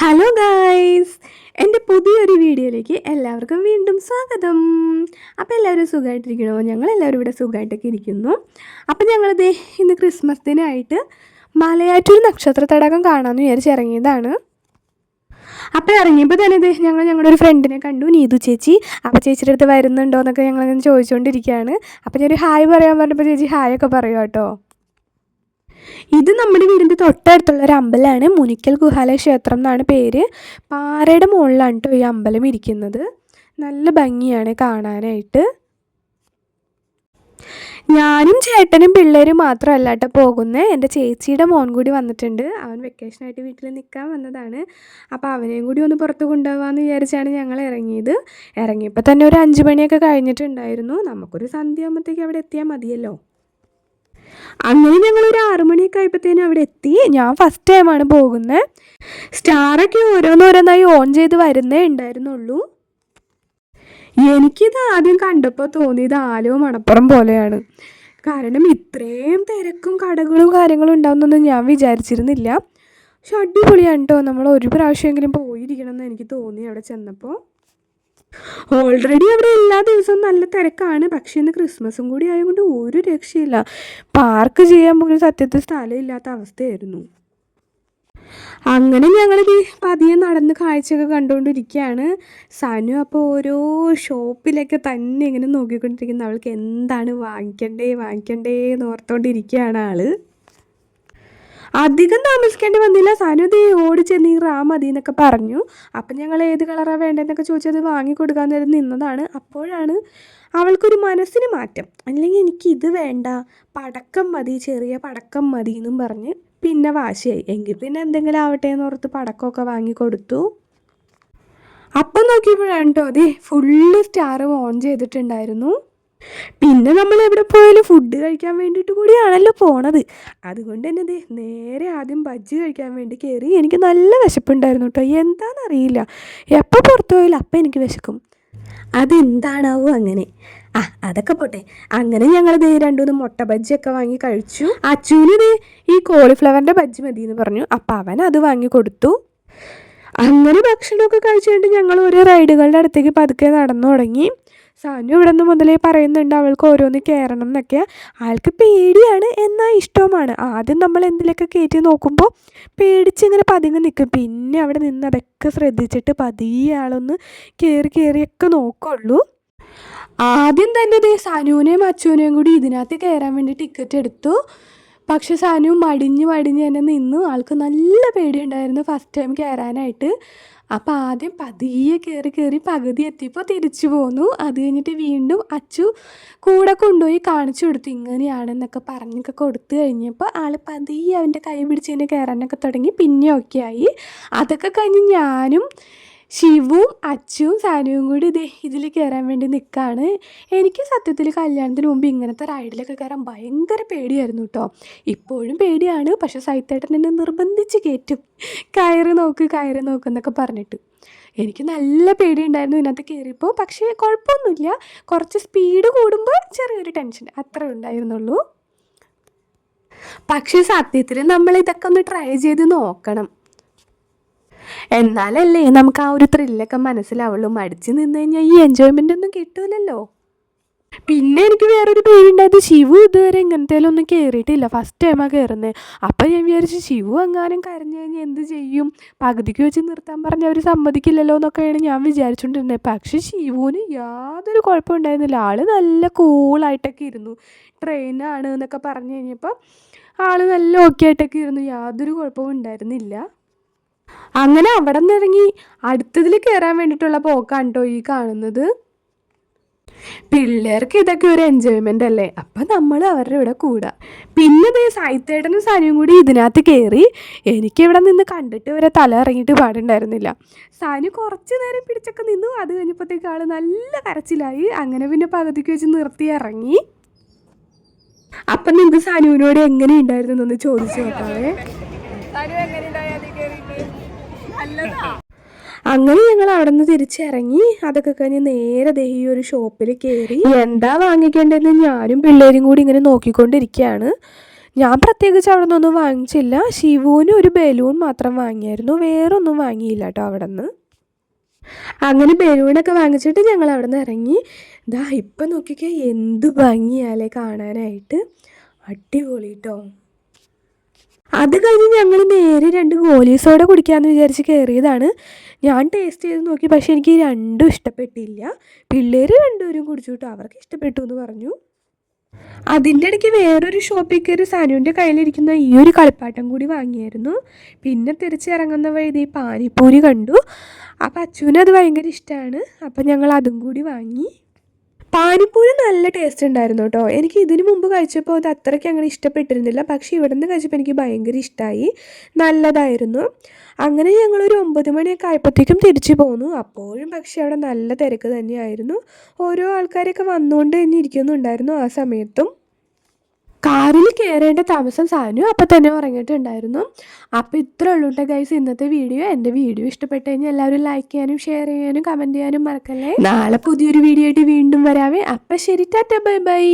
Hello guys എന്റെ പുതിയൊരു വീഡിയോയിലേക്ക് എല്ലാവർക്കും വീണ്ടും സ്വാഗതം. അപ്പോൾ എല്ലാവരും സുഖമായിട്ടിരിക്കണോ? ഞങ്ങളെല്ലാവരും ഇവിടെ സുഖമായിട്ടൊക്കെ ഇരിക്കുന്നു. അപ്പോൾ ഞങ്ങളിത് ഇന്ന് ക്രിസ്മസ് ദിനമായിട്ട് മലയാറ്റൂർ നക്ഷത്ര തടാകം കാണാമെന്ന് വിചാരിച്ച് ഇറങ്ങിയതാണ്. അപ്പോൾ ഇറങ്ങിയപ്പോൾ തന്നെ ഇത് ഞങ്ങൾ ഞങ്ങളുടെ ഒരു ഫ്രണ്ടിനെ കണ്ടു നീതു ചേച്ചി. അപ്പോൾ ചേച്ചിയുടെ അടുത്ത് വരുന്നുണ്ടോ എന്നൊക്കെ ഞങ്ങളങ്ങനെ ചോദിച്ചുകൊണ്ടിരിക്കുകയാണ്. അപ്പോൾ ഞാനൊരു ഹായ് പറയാൻ പറഞ്ഞപ്പോൾ ചേച്ചി ഹായ് ഒക്കെ പറയുക കേട്ടോ. ഇത് നമ്മുടെ വീടിന്റെ തൊട്ടടുത്തുള്ള ഒരു അമ്പലമാണ്. മുനിക്കൽ ഗുഹാല ക്ഷേത്രം എന്നാണ് പേര്. പാറയുടെ മുകളിലാണ് കേട്ടോ ഈ അമ്പലം ഇരിക്കുന്നത്. നല്ല ഭംഗിയാണ് കാണാനായിട്ട്. ഞാനും ചേട്ടനും പിള്ളേരും മാത്രമല്ല കേട്ടോ പോകുന്നത് എന്റെ ചേച്ചിയുടെ മോൻ കൂടി വന്നിട്ടുണ്ട്. അവൻ വെക്കേഷനായിട്ട് വീട്ടിൽ നിൽക്കാൻ വന്നതാണ്. അപ്പോൾ അവനെയും കൂടി ഒന്ന് പുറത്ത് കൊണ്ടുപോകാമെന്ന് വിചാരിച്ചാണ് ഞങ്ങൾ ഇറങ്ങിയത്. ഇറങ്ങിയപ്പോൾ തന്നെ ഒരു അഞ്ച് മണിയൊക്കെ കഴിഞ്ഞിട്ടുണ്ടായിരുന്നു. നമുക്കൊരു സന്ധ്യ ആകുമ്പോഴത്തേക്ക് അവിടെ എത്തിയാൽ മതിയല്ലോ. അങ്ങനെ ഞങ്ങൾ ഒരു ആറു മണിയൊക്കെ ആയപ്പോഴത്തേനും അവിടെ എത്തി. ഞാൻ ഫസ്റ്റ് ടൈമാണ് പോകുന്നത് സ്റ്റാറൊക്കെ ഓരോന്നോരോന്നായി ഓൺ ചെയ്ത് വരുന്നേ ഉണ്ടായിരുന്നുള്ളൂ. എനിക്കിത് ആദ്യം കണ്ടപ്പോൾ തോന്നിയത് ആലോ മണപ്പുറം പോലെയാണ്. കാരണം ഇത്രയും തിരക്കും കടകളും കാര്യങ്ങളും ഉണ്ടാവുന്നൊന്നും ഞാൻ വിചാരിച്ചിരുന്നില്ല. പക്ഷെ അടിപൊളിയാണ് കേട്ടോ നമ്മൾ ഒരു പ്രാവശ്യമെങ്കിലും പോയിരിക്കണം എന്ന് എനിക്ക് തോന്നി അവിടെ ചെന്നപ്പോൾ ഓൾറെഡി അവിടെ എല്ലാ ദിവസവും നല്ല തിരക്കാണ്. പക്ഷേ ഇന്ന് ക്രിസ്മസും കൂടി ആയതുകൊണ്ട് ഒരു രക്ഷയില്ല. പാർക്ക് ചെയ്യാൻ പോലും സത്യത്തിൽ സ്ഥലം ഇല്ലാത്ത അവസ്ഥയായിരുന്നു. അങ്ങനെ ഞങ്ങളിത് പതിയെ നടന്ന് കാഴ്ചയൊക്കെ കണ്ടുകൊണ്ടിരിക്കുകയാണ്. സനു അപ്പോൾ ഓരോ ഷോപ്പിലൊക്കെ തന്നെ ഇങ്ങനെ നോക്കിക്കൊണ്ടിരിക്കുന്ന. അവൾക്ക് എന്താണ് വാങ്ങിക്കണ്ടേ വാങ്ങിക്കണ്ടേ എന്ന് ഓർത്തുകൊണ്ടിരിക്കുകയാണ് ആൾ. അധികം താമസിക്കേണ്ടി വന്നില്ല. സാനു ദേ ഓടി ചെന്ന് ഈ റാ മതി എന്നൊക്കെ പറഞ്ഞു. അപ്പം ഞങ്ങൾ ഏത് കളറാണ് വേണ്ടതെന്നൊക്കെ ചോദിച്ചത് വാങ്ങി കൊടുക്കാൻ നേരം നിന്നതാണ്. അപ്പോഴാണ് അവൾക്കൊരു മനസ്സിന് മാറ്റം. അല്ലെങ്കിൽ എനിക്ക് ഇത് വേണ്ട. പടക്കം മതി ചെറിയ പടക്കം മതി എന്നും പറഞ്ഞ് പിന്നെ വാശിയായി. എങ്കിൽ പിന്നെ എന്തെങ്കിലും ആവട്ടെ എന്ന് ഓർത്ത് പടക്കമൊക്കെ വാങ്ങിക്കൊടുത്തു അപ്പം നോക്കിയപ്പോഴാണ് കേട്ടോ അതെ ഫുള്ള് സ്റ്റാർ ഓൺ ചെയ്തിട്ടുണ്ടായിരുന്നു. പിന്നെ നമ്മൾ എവിടെ പോയാലും ഫുഡ് കഴിക്കാൻ വേണ്ടിയിട്ട് കൂടിയാണല്ലോ പോണത്. അതുകൊണ്ട് തന്നെ ദേ നേരെ ആദ്യം ബജ്ജി കഴിക്കാൻ വേണ്ടി കയറി എനിക്ക് നല്ല വിശപ്പുണ്ടായിരുന്നു കേട്ടോ എന്താണെന്നറിയില്ല എപ്പോൾ പുറത്തു പോയാലും അപ്പം എനിക്ക് വിശക്കും. അതെന്താണാവോ അങ്ങനെ. ആ അതൊക്കെ പോട്ടെ. അങ്ങനെ ഞങ്ങൾ ദേ രണ്ടുമൂന്ന് മുട്ട ബജ്ജിയൊക്കെ വാങ്ങി കഴിച്ചു. അച്ഛന് ദേ ഈ കോളിഫ്ലവറിന്റെ ബജ്ജി മതി എന്ന് പറഞ്ഞു. അപ്പം അവൻ അത് വാങ്ങി കൊടുത്തു. അങ്ങനെ ഭക്ഷണമൊക്കെ കഴിച്ചുകൊണ്ട് ഞങ്ങൾ ഓരോ റൈഡുകളുടെ അടുത്തേക്ക് പതുക്കെ നടന്നു തുടങ്ങി. സാനു ഇവിടെ നിന്ന് മുതലേ പറയുന്നുണ്ട് അവൾക്ക് ഓരോന്ന് കയറണം എന്നൊക്കെ. ആൾക്ക് പേടിയാണ് എന്നാൽ ഇഷ്ടവുമാണ് ആദ്യം നമ്മൾ എന്തിലൊക്കെ കയറ്റി നോക്കുമ്പോൾ പേടിച്ചിങ്ങനെ പതുങ്ങി നിൽക്കും പിന്നെ അവിടെ നിന്ന് അതൊക്കെ ശ്രദ്ധിച്ചിട്ട് പതിയെ ആളൊന്ന് കയറി കയറിയൊക്കെ നോക്കുള്ളൂ. ആദ്യം തന്നെ ദേ സാനുവിനെയും അച്ചുവിനെയും കൂടി ഇതിനകത്ത് കയറാൻ വേണ്ടി ടിക്കറ്റ് എടുത്തു. പക്ഷെ സാനു മടിഞ്ഞ് മടിഞ്ഞ് തന്നെ നിന്നു. ആൾക്ക് നല്ല പേടിയുണ്ടായിരുന്നു ഫസ്റ്റ് ടൈം കയറാനായിട്ട് അപ്പോൾ ആദ്യം പതിയെ കയറി കയറി പകുതി എത്തിയപ്പോൾ തിരിച്ചു പോന്നു. അത് കഴിഞ്ഞിട്ട് വീണ്ടും അച്ചു കൂടെ കൊണ്ടുപോയി കാണിച്ചു കൊടുത്തു. ഇങ്ങനെയാണെന്നൊക്കെ പറഞ്ഞൊക്കെ കൊടുത്തു കഴിഞ്ഞപ്പോൾ ആൾ പതിയെ അവന്റെ കൈ പിടിച്ച് തന്നെ കയറാനൊക്കെ തുടങ്ങി. പിന്നെ ഒക്കെ ആയി അതൊക്കെ കഴിഞ്ഞ് ഞാനും ശിവും അച്ചുവും സാനുവും കൂടി ഇതേ ഇതിൽ കയറാൻ വേണ്ടി നിൽക്കുകയാണ് എനിക്ക് സത്യത്തിൽ കല്യാണത്തിന് മുമ്പ് ഇങ്ങനത്തെ റൈഡിലൊക്കെ കയറാൻ ഭയങ്കര പേടിയായിരുന്നു കേട്ടോ ഇപ്പോഴും പേടിയാണ്. പക്ഷേ സൈത്തേട്ടൻ എന്നെ നിർബന്ധിച്ച് കയറ്റും. കയറി നോക്ക് കയറി നോക്ക് എന്നൊക്കെ പറഞ്ഞിട്ട്. എനിക്ക് നല്ല പേടിയുണ്ടായിരുന്നു ഇതിനകത്ത് കയറിയപ്പോൾ. പക്ഷേ കുഴപ്പമൊന്നുമില്ല. കുറച്ച് സ്പീഡ് കൂടുമ്പോൾ ചെറിയൊരു ടെൻഷൻ അത്രേ ഉണ്ടായിരുന്നുള്ളൂ. പക്ഷേ സത്യത്തിൽ നമ്മൾ ഇതൊക്കെ ഒന്ന് ട്രൈ ചെയ്ത് നോക്കണം. എന്നാലല്ലേ നമുക്ക് ആ ഒരു ത്രില്ലൊക്കെ മനസ്സിലാവുള്ളൂ. മടിച്ച് നിന്ന് കഴിഞ്ഞാൽ ഈ എൻജോയ്മെന്റ് ഒന്നും കിട്ടൂലല്ലോ. പിന്നെ എനിക്ക് വേറൊരു പേരുണ്ടായത് ശിവു ഇതുവരെ ഇങ്ങനത്തേലും ഒന്നും കയറിയിട്ടില്ല ഫസ്റ്റ് ടൈമാണ് കയറുന്നത് അപ്പോൾ ഞാൻ വിചാരിച്ചു ശിവു എങ്ങാനും കരഞ്ഞു കഴിഞ്ഞാൽ എന്ത് ചെയ്യും? പകുതിക്ക് വെച്ച് നിർത്താൻ പറഞ്ഞാൽ അവർ സമ്മതിക്കില്ലല്ലോ എന്നൊക്കെയാണ് ഞാൻ വിചാരിച്ചുകൊണ്ടിരുന്നത് പക്ഷേ ശിവുവിന് യാതൊരു കുഴപ്പമുണ്ടായിരുന്നില്ല ആൾ നല്ല കൂളായിട്ടൊക്കെ ഇരുന്നു. ട്രെയിനാണ് എന്നൊക്കെ പറഞ്ഞു കഴിഞ്ഞപ്പോൾ ആൾ നല്ല ഓക്കെ ആയിട്ടൊക്കെ ഇരുന്നു. യാതൊരു കുഴപ്പവും ഉണ്ടായിരുന്നില്ല. അങ്ങനെ അവിടെ നിന്ന് ഇറങ്ങി അടുത്തതിൽ കയറാൻ വേണ്ടിയിട്ടുള്ള പോക്കാണ് ഈ കാണുന്നത്. പിള്ളേർക്ക് ഇതൊക്കെ ഒരു എൻജോയ്മെന്റ് അല്ലേ? അപ്പം നമ്മൾ അവരുടെ ഇവിടെ കൂടാ. പിന്നെ ദേ സായിത്തേട്ടനും സനിയും കൂടി ഇതിനകത്ത് കയറി എനിക്ക് ഇവിടെ നിന്ന് കണ്ടിട്ട് വരെ തല ഇറങ്ങിയിട്ട് പാടുണ്ടായിരുന്നില്ല. സാനു കുറച്ച് നേരം പിടിച്ചൊക്കെ നിന്നു. അത് കഴിഞ്ഞപ്പോഴത്തേക്ക് ആൾ നല്ല കരച്ചിലായി. അങ്ങനെ പിന്നെ പകുതിക്ക് വെച്ച് നിർത്തി ഇറങ്ങി. അപ്പം നിങ്ങൾക്ക് സാനുവിനോട് എങ്ങനെ ഉണ്ടായിരുന്നു എന്നൊന്ന് ചോദിച്ചു നോക്കാവേ അങ്ങനെ ഞങ്ങൾ അവിടെ നിന്ന് തിരിച്ചിറങ്ങി. അതൊക്കെ കഴിഞ്ഞ് നേരെ ദേ ഈ ഒരു ഷോപ്പിൽ കയറി എന്താ വാങ്ങിക്കേണ്ടതെന്ന് ഞാനും പിള്ളേരും കൂടി ഇങ്ങനെ നോക്കിക്കൊണ്ടിരിക്കുകയാണ്. ഞാൻ പ്രത്യേകിച്ച് അവിടെ നിന്നൊന്നും വാങ്ങിച്ചില്ല. ശിവുവിന് ഒരു ബലൂൺ മാത്രം വാങ്ങിയായിരുന്നു. വേറൊന്നും വാങ്ങിയില്ല കേട്ടോ അവിടെ നിന്ന് അങ്ങനെ ബലൂണൊക്കെ വാങ്ങിച്ചിട്ട് ഞങ്ങൾ അവിടെ നിന്ന് ഇറങ്ങി. ഇതാ ഇപ്പം നോക്കിക്കേ എന്ത് ഭംഗിയാലേ കാണാനായിട്ട്. അടിപൊളി കേട്ടോ അത് കഴിഞ്ഞ് ഞങ്ങൾ നേരെ രണ്ട് ഗോലീസോടെ കുടിക്കാമെന്ന് വിചാരിച്ച് കയറിയതാണ് ഞാൻ ടേസ്റ്റ് ചെയ്ത് നോക്കി പക്ഷേ എനിക്ക് രണ്ടും ഇഷ്ടപ്പെട്ടില്ല. പിള്ളേർ രണ്ടുപേരും കുടിച്ചു കേട്ടോ അവർക്ക് ഇഷ്ടപ്പെട്ടു എന്ന് പറഞ്ഞു. അതിന്റെ ഇടയ്ക്ക് വേറൊരു ഷോപ്പിൽ കയറി സനുവിന്റെ കയ്യിലിരിക്കുന്ന ഈ ഒരു കളിപ്പാട്ടം കൂടി വാങ്ങിയായിരുന്നു. പിന്നെ തിരിച്ചിറങ്ങുന്ന വഴി ഈ പാനിപ്പൂരി കണ്ടു. അപ്പം അച്ചുവിന് അത് ഭയങ്കര ഇഷ്ടമാണ്. അപ്പം ഞങ്ങൾ അതും കൂടി വാങ്ങി. പാനിപ്പൂരി നല്ല ടേസ്റ്റ് ഉണ്ടായിരുന്നു കേട്ടോ എനിക്ക് ഇതിനു മുമ്പ് കഴിച്ചപ്പോൾ അത് അത്രയ്ക്ക് അങ്ങനെ ഇഷ്ടപ്പെട്ടിരുന്നില്ല. പക്ഷേ ഇവിടെ നിന്ന് കഴിച്ചപ്പോൾ എനിക്ക് ഭയങ്കര ഇഷ്ടമായി നല്ലതായിരുന്നു. അങ്ങനെ ഞങ്ങളൊരു ഒമ്പത് മണിയൊക്കെ ആയപ്പോഴത്തേക്കും തിരിച്ചു പോന്നു. അപ്പോഴും പക്ഷേ അവിടെ നല്ല തിരക്ക് തന്നെയായിരുന്നു. ഓരോ ആൾക്കാരൊക്കെ വന്നുകൊണ്ട് തന്നെ ഇരിക്കുന്നുണ്ടായിരുന്നു ആ സമയത്തും. കാറിൽ കയറേണ്ട താമസം സാനു അപ്പം തന്നെ ഉറങ്ങിയിട്ടുണ്ടായിരുന്നു അപ്പോൾ ഇത്ര ഉള്ളൂട്ടെ ഗൈസ് ഇന്നത്തെ വീഡിയോ എന്റെ വീഡിയോ ഇഷ്ടപ്പെട്ട് കഴിഞ്ഞാൽ എല്ലാവരും ലൈക്ക് ചെയ്യാനും ഷെയർ ചെയ്യാനും കമന്റ് ചെയ്യാനും മറക്കല്ലേ? നാളെ പുതിയൊരു വീഡിയോ ആയിട്ട് വീണ്ടും വരാവേ. അപ്പം ശരി. ടാറ്റ. Bye bye.